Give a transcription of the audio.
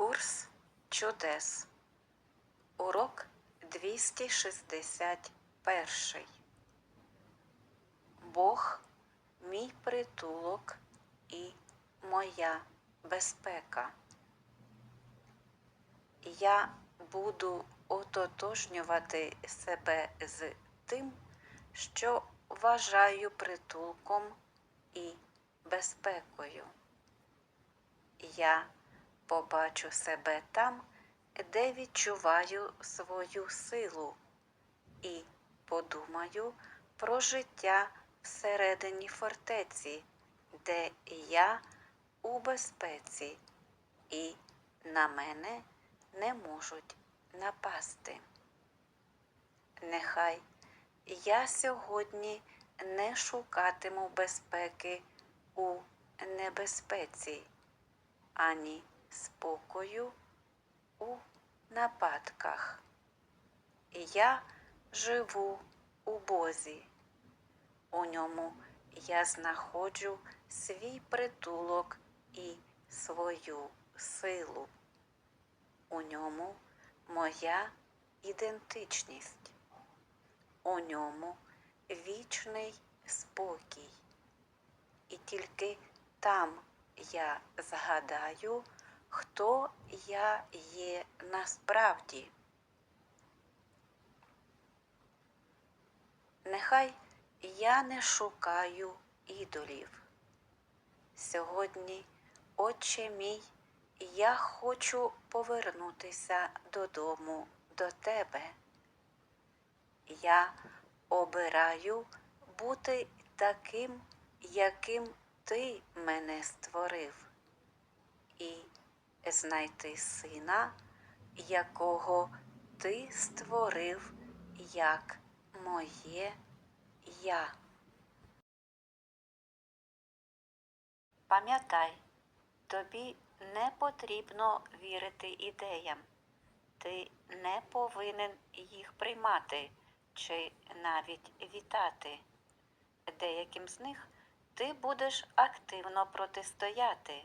Курс чудес. Урок 261. Бог мій притулок і моя безпека. Я буду ототожнювати себе з тим, що вважаю притулком і безпекою. Я побачу себе там, де відчуваю свою силу, і подумаю про життя всередині фортеці, де я у безпеці, і на мене не можуть напасти. Нехай я сьогодні не шукатиму безпеки у небезпеці, ані спокою у нападках. Я живу у Бозі. У ньому я знаходжу свій притулок і свою силу. У ньому моя ідентичність. У ньому вічний спокій. І тільки там я згадаю, хто я є насправді. Нехай я не шукаю ідолів. Сьогодні, Отче мій, я хочу повернутися додому до тебе. Я обираю бути таким, яким ти мене створив, знайти сина, якого ти створив як моє я. Пам'ятай, тобі не потрібно вірити ідеям. Ти не повинен їх приймати чи навіть вітати. Деяким з них ти будеш активно протистояти.